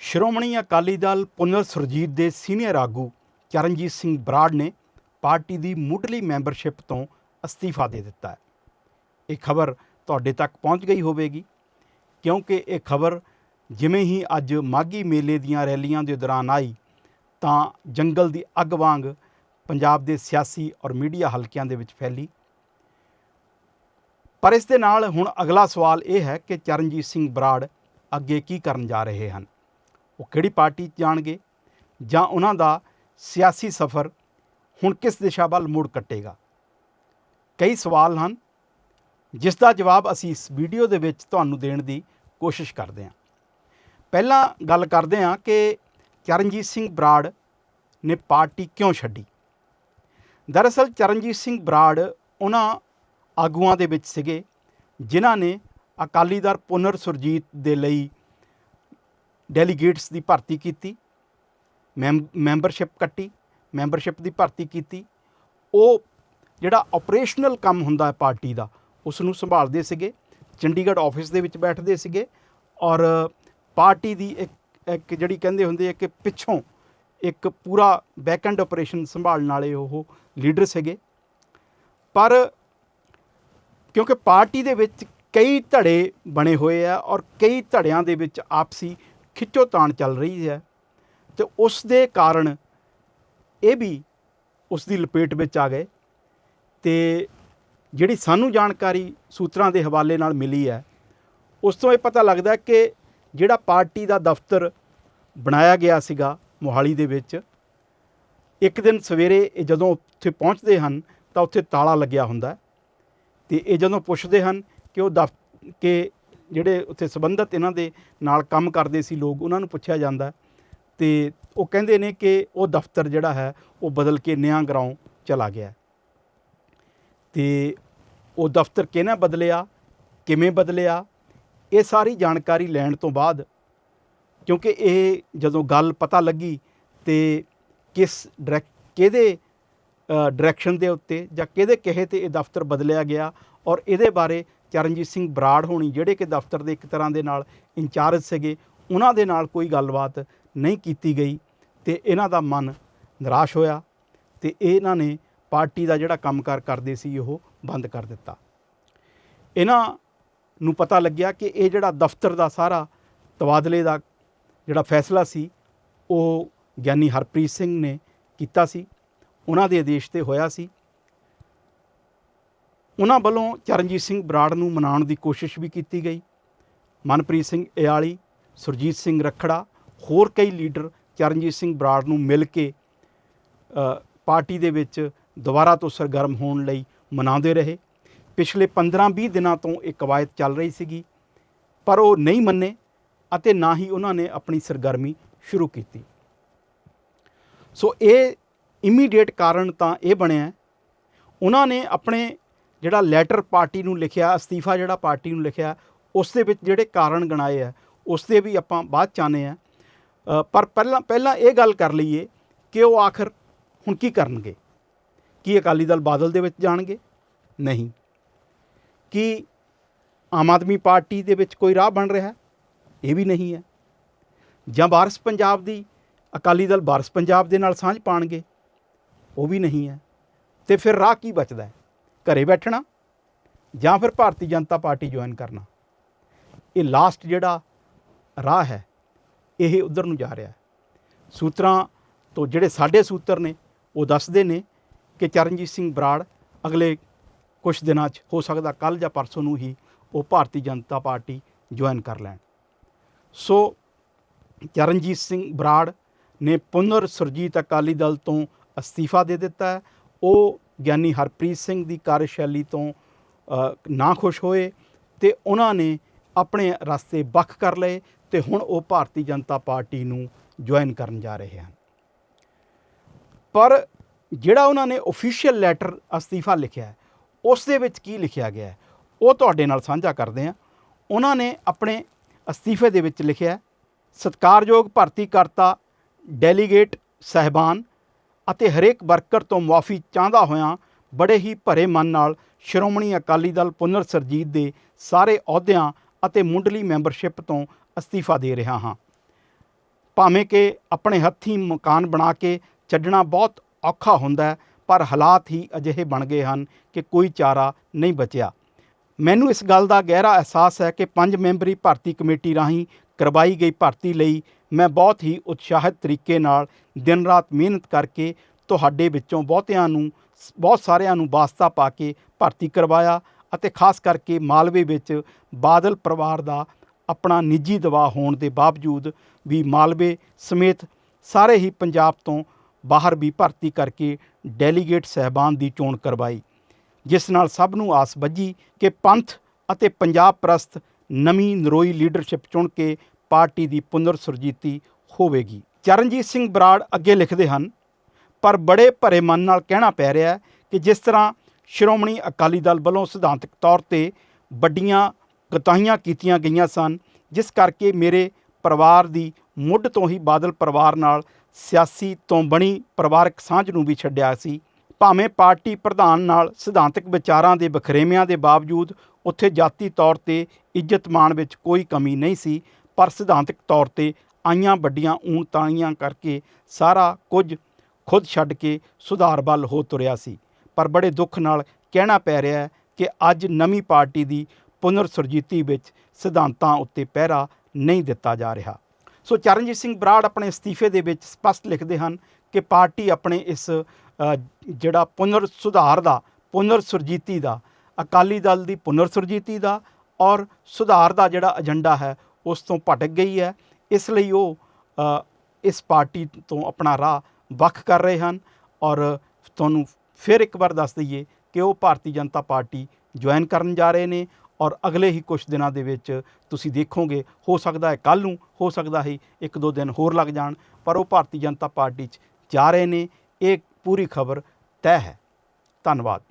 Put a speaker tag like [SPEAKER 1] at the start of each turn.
[SPEAKER 1] ਸ਼੍ਰੋਮਣੀ ਅਕਾਲੀ ਦਲ ਪੁਨਰ ਸੁਰਜੀਤ ਦੇ ਸੀਨੀਅਰ ਆਗੂ ਚਰਨਜੀਤ ਸਿੰਘ ਬਰਾੜ ਨੇ ਪਾਰਟੀ ਦੀ ਮੁੱਢਲੀ ਮੈਂਬਰਸ਼ਿਪ ਤੋਂ ਅਸਤੀਫਾ ਦੇ ਦਿੱਤਾ ਹੈ। ਇਹ ਖਬਰ ਤੁਹਾਡੇ ਤੱਕ ਪਹੁੰਚ ਗਈ ਹੋਵੇਗੀ, ਕਿਉਂਕਿ ਇਹ ਖਬਰ ਜਿਵੇਂ ਹੀ ਅੱਜ ਮਾਗੀ ਮੇਲੇ ਦੀਆਂ ਰੈਲੀਆਂ ਦੇ ਦੌਰਾਨ ਆਈ, ਤਾਂ ਜੰਗਲ ਦੀ ਅੱਗ ਵਾਂਗ ਪੰਜਾਬ ਦੇ ਸਿਆਸੀ ਔਰ ਮੀਡੀਆ ਹਲਕਿਆਂ ਦੇ ਵਿੱਚ ਫੈਲੀ। ਪਰ ਇਸ ਦੇ ਨਾਲ ਹੁਣ ਅਗਲਾ ਸਵਾਲ ਇਹ ਹੈ ਕਿ ਚਰਨਜੀਤ ਸਿੰਘ ਬਰਾੜ ਅੱਗੇ ਕੀ ਕਰਨ ਜਾ ਰਹੇ ਹਨ। ਉਹ ਕਿਹੜੀ ਪਾਰਟੀ 'ਚ ਜਾਣਗੇ? ਜਾਂ ਉਹਨਾਂ ਦਾ ਸਿਆਸੀ ਸਫ਼ਰ ਹੁਣ ਕਿਸ ਦਿਸ਼ਾ ਵੱਲ ਮੁੜ ਕੱਟੇਗਾ? ਕਈ ਸਵਾਲ ਹਨ, ਜਿਸ ਦਾ ਜਵਾਬ ਅਸੀਂ ਇਸ ਵੀਡੀਓ ਦੇ ਵਿੱਚ ਤੁਹਾਨੂੰ ਦੇਣ ਦੀ ਕੋਸ਼ਿਸ਼ ਕਰਦੇ ਹਾਂ। ਪਹਿਲਾਂ ਗੱਲ ਕਰਦੇ ਹਾਂ ਕਿ ਚਰਨਜੀਤ ਸਿੰਘ ਬਰਾੜ ਨੇ ਪਾਰਟੀ ਕਿਉਂ ਛੱਡੀ? ਦਰਅਸਲ ਚਰਨਜੀਤ ਸਿੰਘ ਬਰਾੜ ਉਹਨਾਂ ਆਗੂਆਂ ਦੇ ਵਿੱਚ ਸੀਗੇ, ਜਿਨ੍ਹਾਂ ਨੇ ਅਕਾਲੀ ਦਲ ਪੁਨਰ ਸੁਰਜੀਤ ਦੇ ਲਈ ਡੈਲੀਗੇਟਸ ਦੀ ਭਰਤੀ ਕੀਤੀ ਮੈਂਬ- ਮੈਂਬਰਸ਼ਿਪ ਕੱਟੀ, ਮੈਂਬਰਸ਼ਿਪ ਦੀ ਭਰਤੀ ਕੀਤੀ। ਉਹ ਜਿਹੜਾ ਆਪਰੇਸ਼ਨਲ ਕੰਮ ਹੁੰਦਾ ਹੈ ਪਾਰਟੀ ਦਾ ਉਸ ਨੂੰ ਸੰਭਾਲਦੇ ਸੀਗੇ, ਚੰਡੀਗੜ੍ਹ ਆਫਿਸ ਦੇ ਵਿੱਚ ਬੈਠਦੇ ਸੀਗੇ ਔਰ ਪਾਰਟੀ ਦੀ ਇੱਕ ਇੱਕ ਜਿਹੜੀ ਕਹਿੰਦੇ ਹੁੰਦੇ ਆ ਕਿ ਪਿੱਛੋਂ ਇੱਕ ਪੂਰਾ ਬੈਕਐਂਡ ਆਪਰੇਸ਼ਨ ਸੰਭਾਲਣ ਵਾਲੇ ਉਹ ਲੀਡਰ ਸੀਗੇ। ਪਰ ਕਿਉਂਕਿ ਪਾਰਟੀ ਦੇ ਵਿੱਚ ਕਈ ਧੜੇ ਬਣੇ ਹੋਏ ਆ ਔਰ ਕਈ ਧੜਿਆਂ ਦੇ ਵਿੱਚ ਆਪਸੀ ਖਿੱਚੋ ਤਾਣ ਚੱਲ ਰਹੀ ਹੈ ਤੇ ਉਸ ਦੇ ਕਾਰਨ ਇਹ ਵੀ ਉਸ ਦੀ ਲਪੇਟ ਵਿੱਚ ਆ ਗਏ ਤੇ ਜਿਹੜੀ ਸਾਨੂੰ ਜਾਣਕਾਰੀ ਸੂਤਰਾਂ ਦੇ ਹਵਾਲੇ ਨਾਲ ਮਿਲੀ ਹੈ, ਉਸ ਤੋਂ ਇਹ ਪਤਾ ਲੱਗਦਾ ਕਿ ਜਿਹੜਾ ਪਾਰਟੀ ਦਾ ਦਫ਼ਤਰ ਬਣਾਇਆ ਗਿਆ ਸੀਗਾ ਮੋਹਾਲੀ ਦੇ ਵਿੱਚ, ਇੱਕ ਦਿਨ ਸਵੇਰੇ ਇਹ ਜਦੋਂ ਉੱਥੇ ਪਹੁੰਚਦੇ ਹਨ ਤਾਂ ਉੱਥੇ ਤਾਲਾ ਲੱਗਿਆ ਹੁੰਦਾ ਹੈ ਤੇ ਇਹ ਜਦੋਂ ਪੁੱਛਦੇ ਹਨ ਕਿ ਉਹ ਦਫ਼, ਕਿ ਜਿਹੜੇ ਉੱਥੇ ਸੰਬੰਧਤ ਇਹਨਾਂ ਦੇ ਨਾਲ ਕੰਮ ਕਰਦੇ ਸੀ ਲੋਕ, ਉਹਨਾਂ ਨੂੰ ਪੁੱਛਿਆ ਜਾਂਦਾ ਹੈ ਤੇ ਉਹ ਕਹਿੰਦੇ ਨੇ ਕਿ ਉਹ ਦਫ਼ਤਰ ਜਿਹੜਾ ਹੈ, ਉਹ ਬਦਲ ਕੇ ਨਿਆਂ ਗਰਾਉਂ ਚਲਾ ਗਿਆ ਹੈ। ਤੇ ਉਹ ਦਫ਼ਤਰ ਕਿਹਨੇ ਬਦਲਿਆ, ਕਿਵੇਂ ਬਦਲਿਆ, ਇਹ ਸਾਰੀ ਜਾਣਕਾਰੀ ਲੈਣ ਤੋਂ ਬਾਅਦ ਕਿਉਂਕਿ ਇਹ ਜਦੋਂ ਗੱਲ ਪਤਾ ਲੱਗੀ ਤੇ ਕਿਸ ਡਾਇਰੈਕ ਕਿਹਦੇ ਡਾਇਰੈਕਸ਼ਨ ਦੇ ਉੱਤੇ ਜਾਂ ਕਿਹਦੇ ਕਹੇ ਤੇ ਇਹ ਦਫ਼ਤਰ ਬਦਲਿਆ ਗਿਆ ਔਰ ਇਹਦੇ ਬਾਰੇ ਚਰਨਜੀਤ ਸਿੰਘ ਬਰਾੜ ਹੋਣੀ ਜਿਹੜੇ ਕਿ ਦਫ਼ਤਰ ਦੇ ਇੱਕ ਤਰ੍ਹਾਂ ਦੇ ਨਾਲ ਇੰਚਾਰਜ ਸੀਗੇ, ਉਹਨਾਂ ਦੇ ਨਾਲ ਕੋਈ ਗੱਲਬਾਤ ਨਹੀਂ ਕੀਤੀ ਗਈ ਤੇ ਇਹਨਾਂ ਦਾ ਮਨ ਨਿਰਾਸ਼ ਹੋਇਆ ਤੇ ਇਹਨਾਂ ਨੇ ਪਾਰਟੀ ਦਾ ਜਿਹੜਾ ਕੰਮਕਾਰ ਕਰਦੇ ਸੀ ਉਹ ਬੰਦ ਕਰ ਦਿੱਤਾ। ਇਹਨਾਂ ਨੂੰ ਪਤਾ ਲੱਗਿਆ ਕਿ ਇਹ ਜਿਹੜਾ ਦਫ਼ਤਰ ਦਾ ਸਾਰਾ ਤਬਾਦਲੇ ਦਾ ਜਿਹੜਾ ਫੈਸਲਾ ਸੀ, ਉਹ ਗਿਆਨੀ ਹਰਪ੍ਰੀਤ ਸਿੰਘ ਨੇ ਕੀਤਾ ਸੀ। ਉਹਨਾਂ ਦੇ ਆਦੇਸ਼ ਤੇ ਹੋਇਆ ਸੀ। ਉਹਨਾਂ ਵੱਲੋਂ ਚਰਨਜੀਤ ਸਿੰਘ ਬਰਾੜ ਨੂੰ ਮਨਾਉਣ ਦੀ ਕੋਸ਼ਿਸ਼ ਵੀ ਕੀਤੀ ਗਈ। ਮਨਪ੍ਰੀਤ ਸਿੰਘ ਇਆਲੀ, ਸੁਰਜੀਤ ਸਿੰਘ ਰਖੜਾ, ਹੋਰ ਕਈ ਲੀਡਰ ਚਰਨਜੀਤ ਸਿੰਘ ਬਰਾੜ ਨੂੰ ਮਿਲ ਕੇ ਪਾਰਟੀ ਦੇ ਵਿੱਚ ਦੁਬਾਰਾ ਤੋਂ ਸਰਗਰਮ ਹੋਣ ਲਈ ਮਨਾਉਂਦੇ ਰਹੇ। ਪਿਛਲੇ 15-20 ਦਿਨਾਂ ਤੋਂ ਇਹ ਕਵਾਇਦ ਚੱਲ ਰਹੀ ਸੀਗੀ, ਪਰ ਉਹ ਨਹੀਂ ਮੰਨੇ ਅਤੇ ਨਾ ਹੀ ਉਹਨਾਂ ਨੇ ਆਪਣੀ ਸਰਗਰਮੀ ਸ਼ੁਰੂ ਕੀਤੀ। ਸੋ ਇਹ ਇਮੀਡੀਏਟ ਕਾਰਨ ਤਾਂ ਇਹ ਬਣਿਆ ਉਹਨਾਂ ਨੇ ਆਪਣੇ ਜਿਹੜਾ ਲੈਟਰ ਪਾਰਟੀ ਨੂੰ ਲਿਖਿਆ, ਅਸਤੀਫਾ ਜਿਹੜਾ ਪਾਰਟੀ ਨੂੰ ਲਿਖਿਆ, ਉਸ ਦੇ ਵਿੱਚ ਜਿਹੜੇ ਕਾਰਨ ਗਣਾਏ ਆ, ਉਸ 'ਤੇ ਵੀ ਆਪਾਂ ਬਾਅਦ ਚਾਹਨੇ ਆ। ਪਰ ਪਹਿਲਾਂ ਪਹਿਲਾਂ ਇਹ ਗੱਲ ਕਰ ਲਈਏ ਕਿ ਉਹ ਆਖਰ ਹੁਣ ਕੀ ਕਰਨਗੇ? ਕੀ ਅਕਾਲੀ ਦਲ ਬਾਦਲ ਦੇ ਵਿੱਚ ਜਾਣਗੇ? ਨਹੀਂ। ਕੀ ਆਮ ਆਦਮੀ ਪਾਰਟੀ ਦੇ ਵਿੱਚ ਕੋਈ ਰਾਹ ਬਣ ਰਿਹਾ? ਇਹ ਵੀ ਨਹੀਂ ਹੈ। ਜਾਂ ਵਾਰਸ ਪੰਜਾਬ ਦੀ ਅਕਾਲੀ ਦਲ ਵਾਰਸ ਪੰਜਾਬ ਦੇ ਨਾਲ ਸਾਂਝ ਪਾਣਗੇ? ਉਹ ਵੀ ਨਹੀਂ ਹੈ। ਤੇ ਫਿਰ ਰਾਹ ਕੀ ਬਚਦਾ ਹੈ? ਘਰੇ ਬੈਠਣਾ ਜਾਂ ਫਿਰ ਭਾਰਤੀ ਜਨਤਾ ਪਾਰਟੀ ਜੁਆਇਨ ਕਰਨਾ। ਇਹ ਲਾਸਟ ਜਿਹੜਾ ਰਾਹ ਹੈ, ਇਹ ਉਧਰ ਨੂੰ ਜਾ ਰਿਹਾ ਹੈ। ਸੂਤਰਾਂ ਤੋਂ ਜਿਹੜੇ ਸਾਡੇ ਸੂਤਰ ਨੇ, ਉਹ ਦੱਸਦੇ ਨੇ ਕਿ ਚਰਨਜੀਤ ਸਿੰਘ ਬਰਾੜ ਅਗਲੇ ਕੁਝ ਦਿਨਾਂ 'ਚ ਹੋ ਸਕਦਾ ਕੱਲ ਜਾਂ ਪਰਸੋਂ ਨੂੰ ਹੀ ਉਹ ਭਾਰਤੀ ਜਨਤਾ ਪਾਰਟੀ ਜੁਆਇਨ ਕਰ ਲੈਣ। ਸੋ ਚਰਨਜੀਤ ਸਿੰਘ ਬਰਾੜ ਨੇ ਪੁਨਰ ਸੁਰਜੀਤ ਅਕਾਲੀ ਦਲ ਤੋਂ ਅਸਤੀਫਾ ਦੇ ਦਿੱਤਾ ਹੈ। ਉਹ ਗਿਆਨੀ ਹਰਪ੍ਰੀਤ ਸਿੰਘ ਦੀ ਕਾਰਜਸ਼ੈਲੀ ਤੋਂ ਨਾ ਖੁਸ਼ ਹੋਏ ਤੇ ਉਹਨਾਂ ਨੇ ਆਪਣੇ ਰਸਤੇ ਵੱਖ ਕਰ ਲਏ ਤੇ ਹੁਣ ਉਹ ਭਾਰਤੀ ਜਨਤਾ ਪਾਰਟੀ ਨੂੰ ਜੁਆਇਨ ਕਰਨ ਜਾ ਰਹੇ ਹਨ। ਪਰ ਜਿਹੜਾ ਉਹਨਾਂ ਨੇ ਅਫੀਸ਼ੀਅਲ ਲੈਟਰ ਅਸਤੀਫਾ ਲਿਖਿਆ ਉਸ ਦੇ ਵਿੱਚ ਕੀ ਲਿਖਿਆ ਗਿਆ ਉਹ ਤੁਹਾਡੇ ਨਾਲ ਸਾਂਝਾ ਕਰਦੇ ਹਾਂ। ਉਹਨਾਂ ਨੇ ਆਪਣੇ ਅਸਤੀਫੇ ਦੇ ਵਿੱਚ ਲਿਖਿਆ ਹੈ, ਸਤਿਕਾਰਯੋਗ ਭਰਤੀ ਕਰਤਾ ਡੈਲੀਗੇਟ ਸਹਿਬਾਨ ਅਤੇ ਹਰੇਕ ਵਰਕਰ ਤੋਂ ਮੁਆਫੀ ਚਾਹੁੰਦਾ ਹੋਇਆਂ ਬੜੇ ਹੀ ਭਰੇ ਮਨ ਨਾਲ ਸ਼੍ਰੋਮਣੀ ਅਕਾਲੀ ਦਲ ਪੁਨਰ ਸਰਜੀਤ ਦੇ ਸਾਰੇ ਅਹੁਦਿਆਂ ਅਤੇ ਮੁੰਡਲੀ ਮੈਂਬਰਸ਼ਿਪ ਤੋਂ ਅਸਤੀਫਾ ਦੇ ਰਿਹਾ ਹਾਂ। ਭਾਵੇਂ ਕਿ ਆਪਣੇ ਹੱਥੀਂ ਮਕਾਨ ਬਣਾ ਕੇ ਛੱਡਣਾ ਬਹੁਤ ਔਖਾ ਹੁੰਦਾ ਪਰ ਹਾਲਾਤ ਹੀ ਅਜਿਹੇ ਬਣ ਗਏ ਹਨ ਕਿ ਕੋਈ ਚਾਰਾ ਨਹੀਂ ਬਚਿਆ। ਮੈਨੂੰ ਇਸ ਗੱਲ ਦਾ ਗਹਿਰਾ ਅਹਿਸਾਸ ਹੈ ਕਿ ਪੰਜ ਮੈਂਬਰੀ ਭਰਤੀ ਕਮੇਟੀ ਰਾਹੀਂ ਕਰਵਾਈ ਗਈ ਭਰਤੀ ਲਈ ਮੈਂ ਬਹੁਤ ਹੀ ਉਤਸ਼ਾਹਿਤ ਤਰੀਕੇ ਨਾਲ ਦਿਨ ਰਾਤ ਮਿਹਨਤ ਕਰਕੇ ਤੁਹਾਡੇ ਵਿੱਚੋਂ ਬਹੁਤਿਆਂ ਨੂੰ, ਬਹੁਤ ਸਾਰਿਆਂ ਨੂੰ ਵਾਸਤਾ ਪਾ ਕੇ ਭਰਤੀ ਕਰਵਾਇਆ ਅਤੇ ਖਾਸ ਕਰਕੇ ਮਾਲਵੇ ਵਿੱਚ ਬਾਦਲ ਪਰਿਵਾਰ ਦਾ ਆਪਣਾ ਨਿੱਜੀ ਦਬਾਅ ਹੋਣ ਦੇ ਬਾਵਜੂਦ ਵੀ ਮਾਲਵੇ ਸਮੇਤ ਸਾਰੇ ਹੀ ਪੰਜਾਬ ਤੋਂ ਬਾਹਰ ਵੀ ਭਰਤੀ ਕਰਕੇ ਡੈਲੀਗੇਟ ਸਹਿਬਾਨ ਦੀ ਚੋਣ ਕਰਵਾਈ, ਜਿਸ ਨਾਲ ਸਭ ਨੂੰ ਆਸ ਬੱਝੀ ਕਿ ਪੰਥ ਅਤੇ ਪੰਜਾਬ ਪ੍ਰਸਤ ਨਵੀਂ ਨਰੋਈ ਲੀਡਰਸ਼ਿਪ ਚੁਣ ਕੇ ਪਾਰਟੀ ਦੀ ਪੁਨਰ ਸੁਰਜੀਤੀ ਹੋਵੇਗੀ। ਚਰਨਜੀਤ ਸਿੰਘ ਬਰਾੜ ਅੱਗੇ ਲਿਖਦੇ ਹਨ, ਪਰ ਬੜੇ ਭਰੇ ਮਨ ਨਾਲ ਕਹਿਣਾ ਪੈ ਰਿਹਾ ਕਿ ਜਿਸ ਤਰ੍ਹਾਂ ਸ਼੍ਰੋਮਣੀ ਅਕਾਲੀ ਦਲ ਵੱਲੋਂ ਸਿਧਾਂਤਕ ਤੌਰ ਤੇ ਵੱਡੀਆਂ ਗਤਾਹੀਆਂ ਕੀਤੀਆਂ ਗਈਆਂ ਸਨ, ਜਿਸ ਕਰਕੇ ਮੇਰੇ ਪਰਿਵਾਰ ਦੀ ਮੁੱਢ ਤੋਂ ਹੀ ਬਾਦਲ ਪਰਿਵਾਰ ਨਾਲ ਸਿਆਸੀ ਤੋਂ ਬਣੀ ਪਰਿਵਾਰਕ ਸਾਂਝ ਨੂੰ ਵੀ ਛੱਡਿਆ ਸੀ। ਭਾਵੇਂ ਪਾਰਟੀ ਪ੍ਰਧਾਨ ਨਾਲ ਸਿਧਾਂਤਕ ਵਿਚਾਰਾਂ ਦੇ ਬਖਰੇਵਿਆਂ ਦੇ ਬਾਵਜੂਦ ਉੱਥੇ ਜਾਤੀ ਤੌਰ ਤੇ ਇੱਜ਼ਤ ਮਾਣ ਵਿੱਚ ਕੋਈ ਕਮੀ ਨਹੀਂ ਸੀ, ਪਰ ਸਿਧਾਂਤਕ ਤੌਰ ਤੇ ਆਈਆਂ ਵੱਡੀਆਂ ਊਣਤਾਈਆਂ ਕਰਕੇ ਸਾਰਾ ਕੁਝ ਖੁਦ ਛੱਡ ਕੇ ਸੁਧਾਰ ਵੱਲ ਹੋ ਤੁਰਿਆ ਸੀ। ਪਰ ਬੜੇ ਦੁੱਖ ਨਾਲ ਕਹਿਣਾ ਪੈ ਰਿਹਾ ਹੈ ਕਿ ਅੱਜ ਨਵੀਂ ਪਾਰਟੀ ਦੀ ਪੁਨਰ ਸੁਰਜੀਤੀ ਵਿੱਚ ਸਿਧਾਂਤਾਂ ਉੱਤੇ ਪਹਿਰਾ ਨਹੀਂ ਦਿੱਤਾ ਜਾ ਰਿਹਾ। ਸੋ ਚਰਨਜੀਤ ਸਿੰਘ ਬਰਾੜ ਆਪਣੇ ਅਸਤੀਫੇ ਦੇ ਵਿੱਚ ਸਪਸ਼ਟ ਲਿਖਦੇ ਹਨ ਕਿ ਪਾਰਟੀ ਆਪਣੇ ਇਸ ਜਿਹੜਾ ਪੁਨਰ ਸੁਧਾਰ ਦਾ ਪੁਨਰ ਸੁਰਜੀਤੀ ਦਾ, ਅਕਾਲੀ ਦਲ ਦੀ ਪੁਨਰ ਸੁਰਜੀਤੀ ਦਾ ਔਰ ਸੁਧਾਰ ਦਾ ਜਿਹੜਾ ਏਜੰਡਾ ਹੈ ਉਸ ਤੋਂ ਭਟਕ ਗਈ ਹੈ। ਇਸ ਲਈ ਉਹ ਇਸ ਪਾਰਟੀ ਤੋਂ ਆਪਣਾ ਰਾਹ ਵੱਖ ਕਰ ਰਹੇ ਹਨ ਔਰ ਤੁਹਾਨੂੰ ਫਿਰ ਇੱਕ ਵਾਰ ਦੱਸ ਦਈਏ ਕਿ ਉਹ ਭਾਰਤੀ ਜਨਤਾ ਪਾਰਟੀ ਜੁਆਇਨ ਕਰਨ ਜਾ ਰਹੇ ਨੇ ਔਰ ਅਗਲੇ ਹੀ ਕੁਝ ਦਿਨਾਂ ਦੇ ਵਿੱਚ ਤੁਸੀਂ ਦੇਖੋਗੇ, ਹੋ ਸਕਦਾ ਹੈ ਕੱਲ ਨੂੰ, ਹੋ ਸਕਦਾ ਹੈ ਇੱਕ ਦੋ ਦਿਨ ਹੋਰ ਲੱਗ ਜਾਣ, ਪਰ ਉਹ ਭਾਰਤੀ ਜਨਤਾ ਪਾਰਟੀ 'ਚ ਜਾ ਰਹੇ ਨੇ, ਇਹ ਪੂਰੀ ਖਬਰ ਤੈਅ ਹੈ। ਧੰਨਵਾਦ।